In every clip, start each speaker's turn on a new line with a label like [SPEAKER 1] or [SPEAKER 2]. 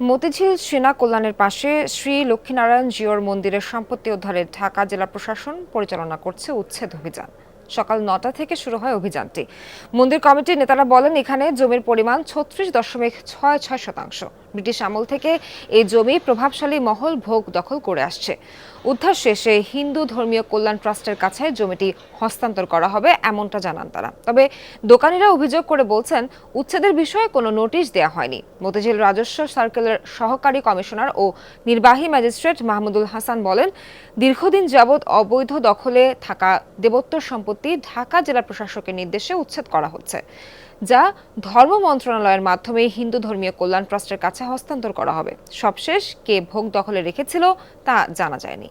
[SPEAKER 1] মতিঝিল সেনা কল্যাণের পাশে শ্রী লক্ষ্মীনারায়ণ জিওর মন্দিরের সম্পত্তি উদ্ধারে ঢাকা জেলা প্রশাসন পরিচালনা করছে উচ্ছেদ অভিযান। সকাল নটা থেকে শুরু হয় অভিযানটি। মন্দির কমিটির নেতারা বলেন, এখানে জমির পরিমাণ ছত্রিশ দশমিক ছয় ছয় শতাংশ। ব্রিটিশ আমল থেকে এই জমি প্রভাবশালী মহল ভোগ দখল করে আসছে। উদ্ধার শেষে হিন্দু ধর্মীয় কল্যাণ ট্রাস্টের কাছে জমিটি হস্তান্তর করা হবে, এমনটা জানান তারা। তবে দোকানিরা অভিযোগ করে বলছেন, উচ্ছেদের বিষয়ে কোনো নোটিশ দেওয়া হয়নি। মতিঝিল রাজস্ব সার্কেলের সহকারী কমিশনার ও নির্বাহী ম্যাজিস্ট্রেট মাহমুদুল হাসান বলেন, দীর্ঘদিন যাবৎ অবৈধ দখলে থাকা দেবোত্তর সম্পত্তি ঢাকা জেলা প্রশাসকের নির্দেশে উচ্ছেদ করা হচ্ছে, যা ধর্ম মন্ত্রণালয়ের মাধ্যমে হিন্দু ধর্মীয় কল্যাণ ট্রাস্টের কাছে হস্তান্তর করা হবে। সবশেষ কে ভোগ দখলে রেখেছিল তা জানা যায়নি।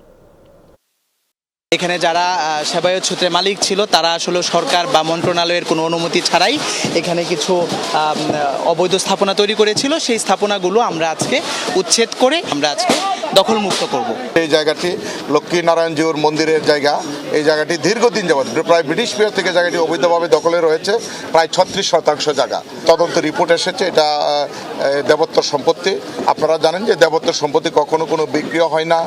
[SPEAKER 2] এখানে যারা সেবায়ত সূত্রে মালিক ছিল, তারা আসলে সরকার বা মন্ত্রণালয়ের কোনো অনুমতি ছাড়াই এখানে কিছু অবৈধ স্থাপনা তৈরি করেছিল। সেই স্থাপনাগুলো আমরা আজকে উচ্ছেদ করে আমরা আজকে দখলমুক্ত করব।
[SPEAKER 3] এই জায়গাটি লক্ষ্মীনারায়ণ জিউর মন্দিরের জায়গা। এই জায়গাটি দীর্ঘদিন যাবৎ, প্রায় ব্রিটিশ পিরিয়ড থেকে জায়গাটি অবৈধভাবে দখলে রয়েছে, প্রায় ছত্রিশ শতাংশ জায়গা। তদন্ত রিপোর্ট এসেছে, এটা দেবত্ব সম্পত্তি। আপনারা জানেন যে দেবত্বর সম্পত্তি কখনো কোনো বিক্রিও হয় না।